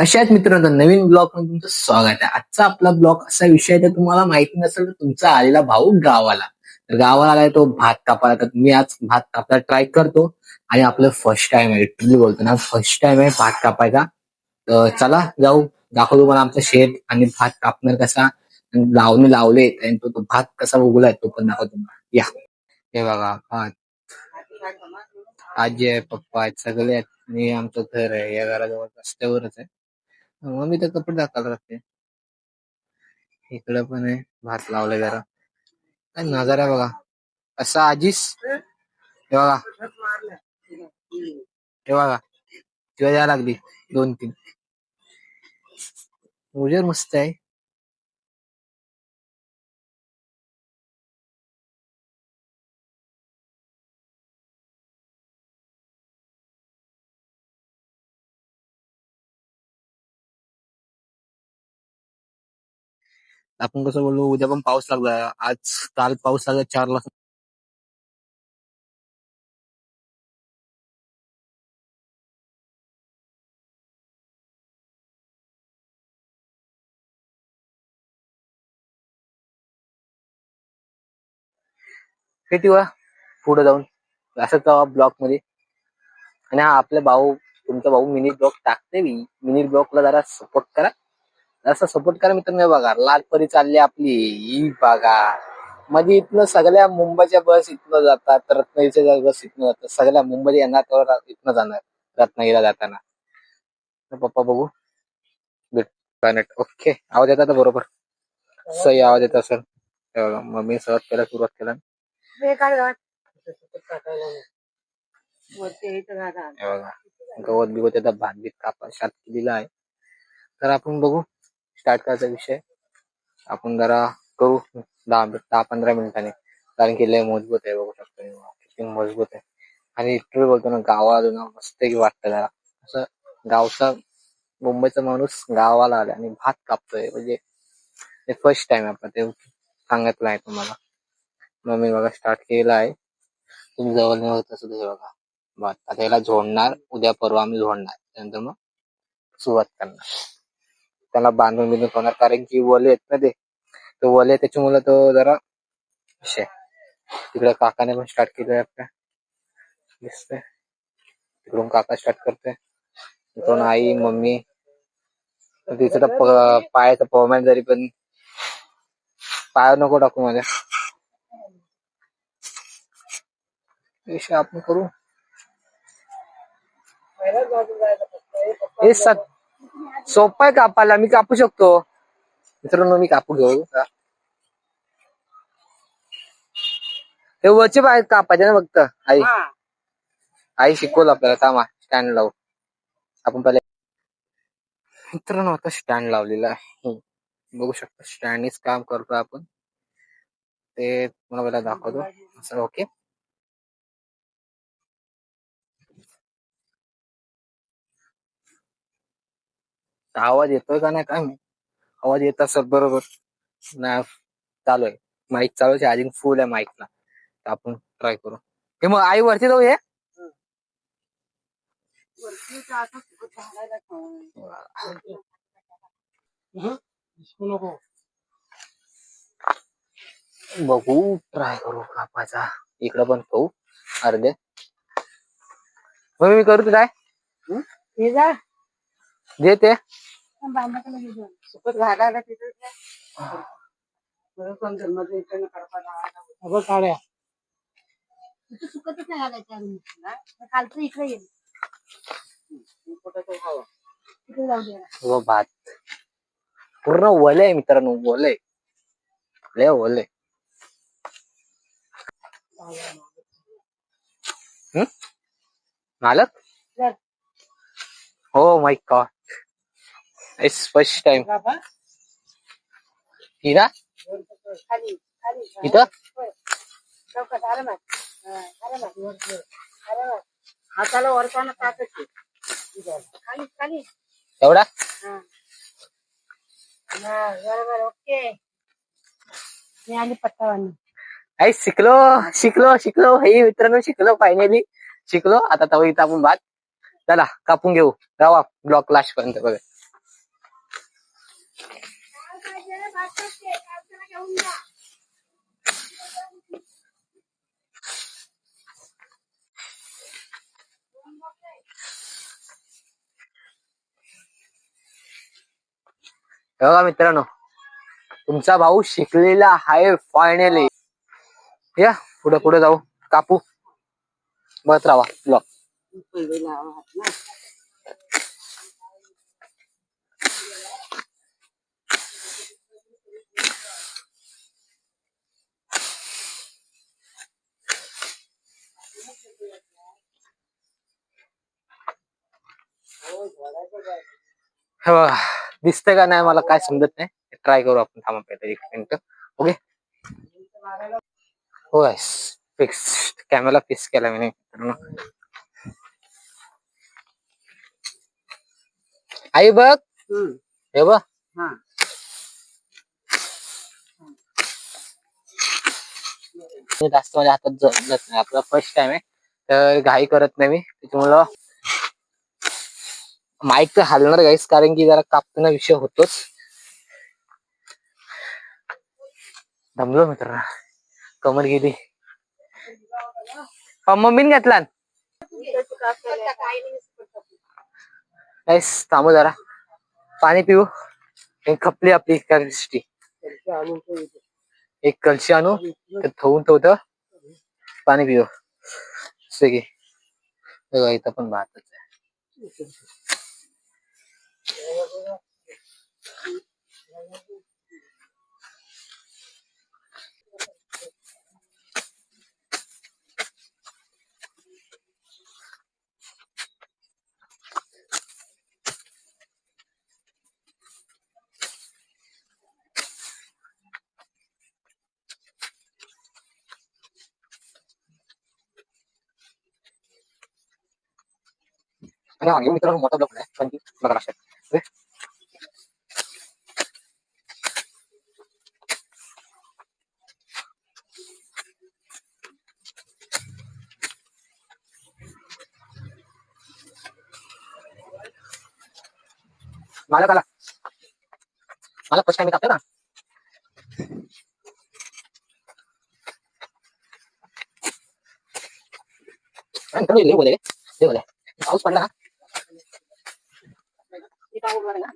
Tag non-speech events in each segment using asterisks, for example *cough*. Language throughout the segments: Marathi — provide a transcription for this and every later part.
कशा आहेत मित्रांनो? नवीन ब्लॉगमध्ये तुमचं स्वागत आहे. आजचा आपला ब्लॉग असा विषय तर तुम्हाला माहिती नसेल तर तुमचा आलेला भाऊ गावाला. तर गावाला आलाय तो भात कापायला. तर मी आज भात कापायला ट्राय करतो. आणि आपलं फर्स्ट टाइम आहे लिटरली बोलतो ना फर्स्ट टाइम आहे भात कापायचा. तर चला जाऊ. दाखवतो मला आमचं शेत आणि भात कापणार कसा. लावणे लावले आणि तो तो भात कसा उगलाय तो पण दाखवतो या. हे बघा भात. आजी आहे पप्पा आहेत सगळे आहेत. आणि आमचं घर आहे या घराजवळ रस्त्यावरच आहे. मग मी तर कपडे दाखवायला लागते. इकडं पण आहे भात लावलाय जरा. काय नजारा बघा. असा आजीस. हे बघा. हे बघा. किंवा यायला लागली दोन तीन उजेर मस्त आहे. आपण कसं बोललो उद्या पण पाऊस लागला. आज काल पाऊस लागला चारला किती वा पुढे जाऊन? असंच जावा ब्लॉकमध्ये? आणि हा आपला भाऊ तुमचा भाऊ मिनी ब्लॉक टाकते मी. मिनी ब्लॉकला जरा सपोर्ट करा. जरा सपोर्ट करा मित्रांनो. बघा लालपरी चालली आपली. ही बघा. मध्ये इथनं सगळ्या मुंबईच्या बस इथनं जातात. रत्नागिरीच्या बस इथनं जातात सगळ्या मुंबई येणार तर इथनं जाणार रत्नागिरीला जाताना. पप्पा बघू. भेट ओके आवाज येतात बरोबर. सही आवाज येत असेल हे बघा मम्मी सहज केला सुरुवात केला. गवत बिवत येतात भात बीत कापा शात केलेला आहे. तर आपण बघू. स्टार्ट करायचा विषय. आपण जरा करू दहा दहा पंधरा मिनिटांनी. कारण की लय मजबूत आहे बघू शकतो किती मजबूत आहे. आणि इकडे बोलतो ना गावाला ना मस्त की वाटतं जरा. असं गावचा मुंबईचा माणूस गावाला आला आणि भात कापतोय. म्हणजे ते फर्स्ट टाइम आपण ते सांगितलं आहे तुम्हाला. मग मी बघा स्टार्ट केलेला आहे. तुम्ही जवळ नाही होत असं हे बघा. आता याला झोडणार उद्या परवा आम्ही झोडणार. त्यानंतर मग सुरुवात करणार. त्याला बांधून बिंधून ठेवणार. कारण की वले आहेत ना ते. तो वले त्याच्यामुळे तो जरा असे तिकडे काकाने पण स्टार्ट केलं आपल्या दिसतंय. तिकडून काका स्टार्ट करते तिकडून आई, मम्मी. तिचं पायाचं पवमान जरी पण पाय नको टाकू माझ्या. विषय आपण करू. हे सत सोपं आहे कापायला. मी कापू शकतो. मित्रांनो मी कापू घेऊ. का हे वरचे पाय कापायचे ना फक्त. आई. आई शिकवलं आपल्याला. थांबा स्टँड लावू. आपण पहिले मित्रांनो आता स्टँड लावलेला आहे. बघू शकता स्टँडनीच काम करतो आपण. ते तुम्हाला पहिला दाखवतो. असं ओके आवाज येतोय का नाही काय आवाज येत असेल बरोबर. नाही चालू आहे. माईक चालू आहे चार्जिंग फुल आहे माईकला तर आपण ट्राय करू. हे मग आई वरती जाऊ हे. बघू ट्राय करू कापाचा इकडं पण खाऊ अर्धे. मग मी करू काय? हे? जा. दे ते. अगं काड्या. इथं सुकतच नाही घालायचं खालचं इकडे येईल. तिकडे जाऊ दे व भात पूर्ण ओले आहे मित्रांनो ओले लय ओले हम्म? मालक. हो my god it's first time बाबा, हिरा खाली खाली इथं चौकात आरामात. हा, आरामात. आरामात. हाताला वरताना टाकायचे खाली खाली एवढा हा. हा, बरोबर ओके मी आली पत्तावानी आई शिकलो शिकलो शिकलो हे मित्रांनो शिकलो फायनली शिकलो आता तवा इथं आपण भात चला कापून घेऊ. गावा ब्लॉक लास्ट पर्यंत बघा बघा मित्रांनो तुमचा भाऊ शिकलेला आहे फायनली या पुढे पुढे जाऊ. कापू. बघत राहा ब्लॉक पहिले लावा हात ना. हे बघा दिसतंय का नाही मला काय समजत नाही ट्राय करू आपण थांबा पहिले एक मिनिट ओके हो फिक्स कॅमेरा फिक्स केला मी आई बघ. हम्म. हे बघ. हा. जास्त माझ्या हातात जमत नाही. आपला फर्स्ट टाइम आहे. तर घाई करत नाही मी. त्याच्यामुळं माईक तर हलणार गाईस कारण की जरा कापताना विषय होतोच. दमलो मित्र कमर गेली. मम्मीने घातला. गाईस थांबू जरा. पाणी पिऊ. एक खपली आपली कॅपॅसिटी एक कलशी आणू. ते ठेवून ठेवतं पाणी पिऊ. स्विगी बघा इथं पण भातच आहे. आणि हा घेऊन मित्रांनो मोठा ब्लॉक आहे पण ती बघा लक्षात ओके? मला कला मला फर्स्ट टाइम कापते ना आणि मित्रांनो, लय बोलले लय बोलले पाऊस पडला ना इथं आहे बरं ना.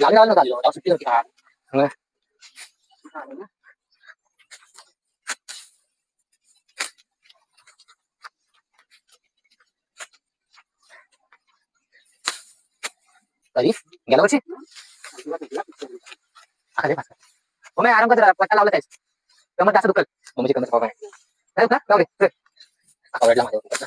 लागले नव्हता आलो सुट्टी होती का गेल्या वर्षी मग मी आराम कर पट्टा लावला त्याच कमर जास्त दुखल मम्मीची कमर पाव लावले माझ्या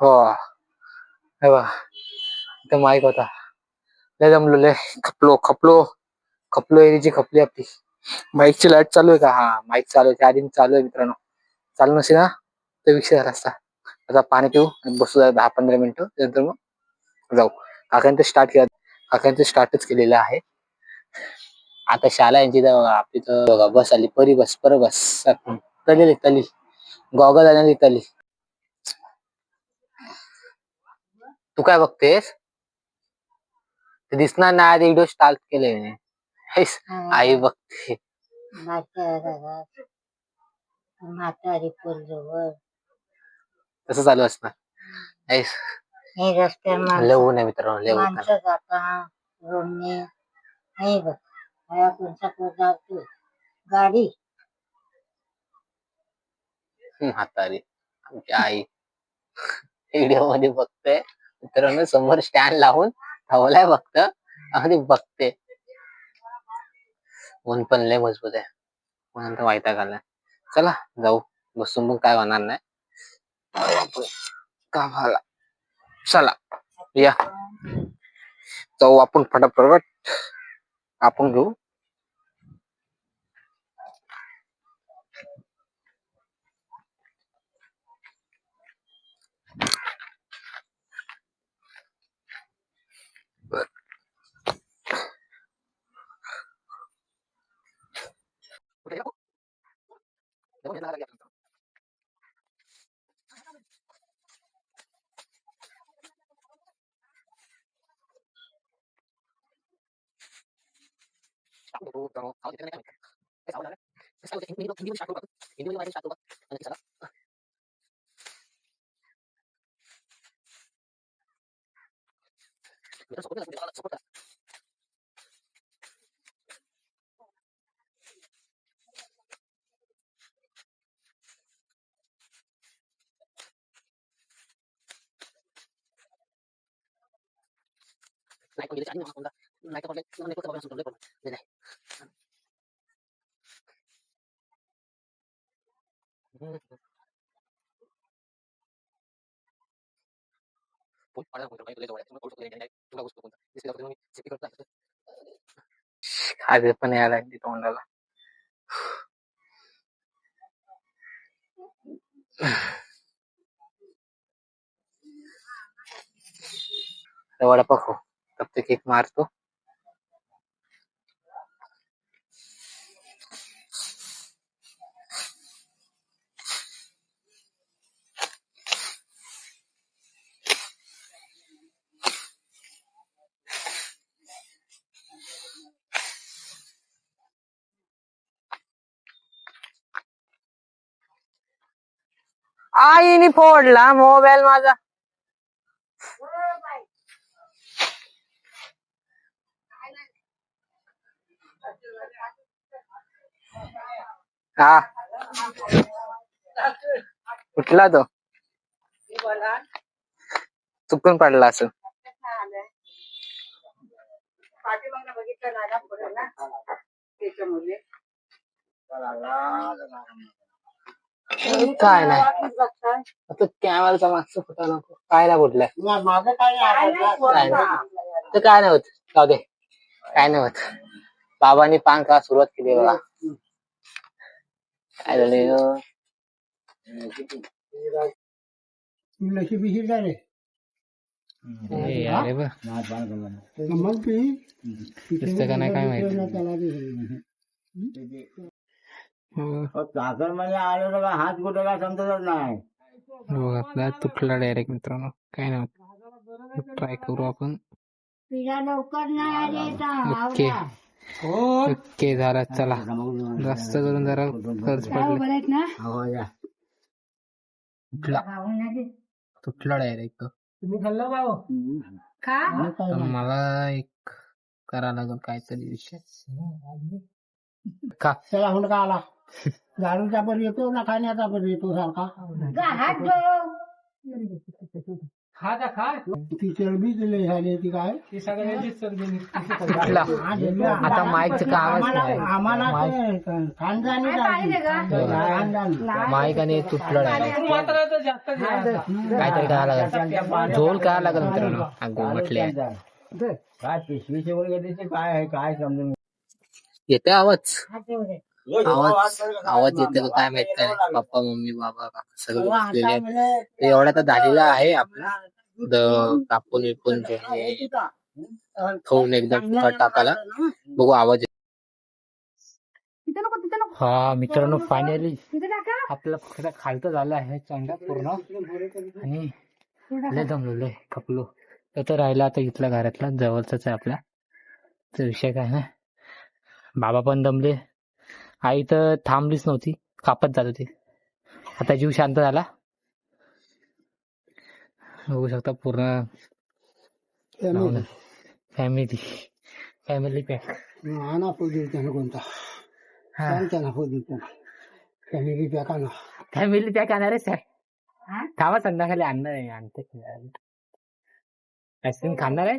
हो. हे बघा. इथं माईक होता. लय जमलो लय. खपलो खपलो. खपलो एरीची खपली आपली. माईकची लाइट चालू आहे का? हा माईक चालू आहे. आधी चालू आहे मित्रांनो. चालू नसेल ना तर विषय झाला असता. आता पाणी पिऊ आणि बसू जरा दहा पंधरा मिनिटं. त्यानंतर मग जाऊ. काकांनी तर स्टार्ट केला. काकांनी तर स्टार्टच केलेलं आहे. आता शाळा यांची तर आपली तर बघा बस आली. परी बस पर बस. तली तली. गॉगल आली तली. तू काय बघतेस? ते दिसणार नाही आधी व्हिडिओ स्टार्ट केले आई बघते. तसं चालू असणार. हे ऊन आहे मित्रांनो गाडी. म्हातारी. आमची आई. *laughs* व्हिडिओमध्ये बघते. मित्रांनो समोर स्टँड लावून ठेवलाय फक्त. आणि बघते. ऊन पण लय मजबूत आहे. म्हणून तर वायता आलाय. चला जाऊ. बसून पण काय होणार नाही. का आपण चला या. जाऊ आपण फटाफट. आपण घेऊ. ఇందులో ఇందులో స్టార్ట్ అవుతుంది ఇందులో sát స్టార్ట్ అవుతుంది కదా support support lại còn gì để tránh nhau không ta? Lại các con đấy nó này có các bạn dùng được không đây này. खाजे पण यायला लागली तोंडाला. आता वडापाव खाऊ. मारतो. आईने फोडला मोबाईल माझा. हा. कुठला तो? चुकून पडला असं बघितलं ना ना ना? त्याच्यामुळे. काय नाही. गावातच आता कॅमेराचा मागचं फुटा नको. काय नाही कुठलाय काय नाही. तर काय नाही होत. जाऊ दे. काय नाही होत. बाबांनी पान का सुरुवात केली बघा. काय झालं नशी बिशीर काय अरे बा मग नाही काय माहिती. मध्ये आलेलं का हात कुठे काय समजतच नाही. बघ आपला तुटला डायरेक्ट मित्रांनो. काय नाही होत ट्राय करू आपण. पिढा लवकर नाही आले ओके. ओके झाला चला. जास्त करून जरा खर्च पडले. हो या. तुटला डायरेक्ट तुम्ही खाल्लं का हो? तर मला एक करा लागेल काहीतरी विषय का त्याला हुंड का आला. झाडूचा पण येतो ना खाण्याचा पण येतो सारखा. खा का खा ती चरबी दिली झाली ती काय? ती सगळ्यांचीच चरबी तुटला आता माईकचं आम्हाला ते खानदानी खानदानी? माईक आणि तुटलं काहीतरी करावं लागेल. झोल करावं लागेल मित्रांनो. अगो म्हटले काय पिशवीचे वगैरे काय आहे? काय समजून येते आवाज? आवाज आवाज येते का? काय माहीत काय? पप्पा मम्मी बाबा काका सगळे बसलेले आहेत. ते एवढा तर झालेला आहे आपला कापून विपून खाऊन एकदम टाकायला. बघू आवाज येतो. हा मित्रांनो फायनली आपलं खरं खालतं झालं आहे चांगला पूर्ण. आणि लय दमलो लय थकलो तर तो राहिला आता इथला घरातला जवळचाच आहे आपला. तर विषय काय ना? बाबा पण दमले. आई तर थांबलीच नव्हती. कापत जात होती. आता जीव शांत झाला. बघू शकता पूर्ण फॅमिली फॅमिली पॅक आणा पोलीस त्यानं कोणता? सांग त्यांना फॅमिली पॅक आणा. फॅमिली पॅक आणणारच आहे थांबा संध्याकाळी आणणार आहे. आणते. आईस्क्रीम खाणार आहे?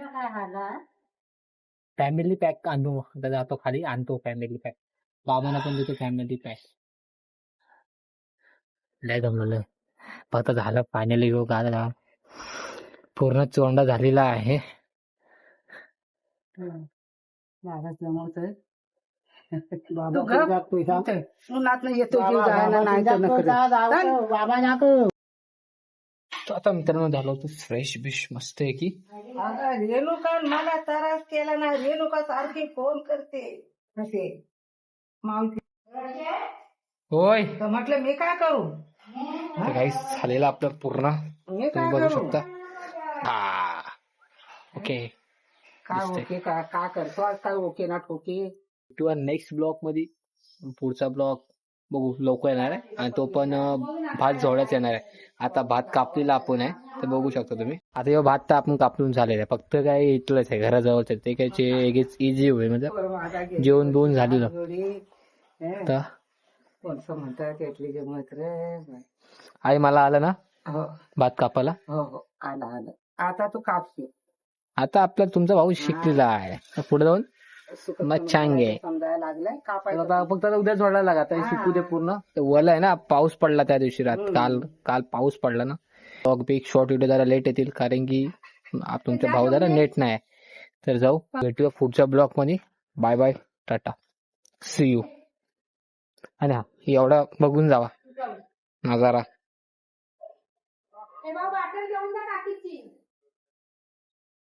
फॅमिली पॅक आणू. आता जातो खाली. आणतो फॅमिली पॅक बाबांना पण देतो फॅमिली पॅक लय जमलेलं फक्त झालं फायनली का झाला पूर्ण चोंडा झालेला आहे. बाबा जमवतोय. *laughs* बाबा तू गप. जात पैसा उन्हात नाही येतो जीव बाबा जायला नाही तर चल. तो, तो आता मित्रांनो झालो होतो फ्रेश बिश मस्त आहे की. अगं, रेणुका मला त्रास केला ना रेणुका सारखी फोन करते. असे. मावशी. होय. तर म्हटलं मी काय करू? काही झालेलं आपलं पूर्ण. मी काय तुम्ही बघू करू? शकता. हा. ओके. काय दिसतंय. ओके काय काय करतो आज? काय ओके ना ठोके किंवा नेक्स्ट ब्लॉगमध्ये पुढचा ब्लॉग बघू लवकर येणार आहे. आणि तो पण अं, भात जोड्याच येणार आहे. आता भात कापलेला आपण आहे तर बघू शकता तुम्ही. आता हे भात तर आपण कापलून झालेलं आहे. फक्त काय इथलंच आहे घराजवळच आहे. ते काय इझी होईल म्हणजे जेवण बिवून झालेलं. तर कोणतं म्हणतात त्यातली गमत रे आई मला आलं ना? हो. भात कापायला? हो हो. आलं आलं. आता तू कापते आता आपला तुमचा भाऊ शिकलेला आहे. पुढे जाऊन मग चांगे समजायला लागलाय. तर कापायला आता फक्त आता उद्या जोडायला लागा. आता हे शिकू दे पूर्ण. ते वल आहे ना पाऊस पडला त्या दिवशी रात. काल काल पाऊस पडला ना. ब्लॉग बी शॉर्ट व्हिडिओ जरा लेट येतील. कारण की तुमचा भाऊ जरा नेट नाही तर जाऊ. भेटूया पुढच्या ब्लॉगमध्ये. Bye bye tata see you आणि हा एवढा बघून जावा. नजारा.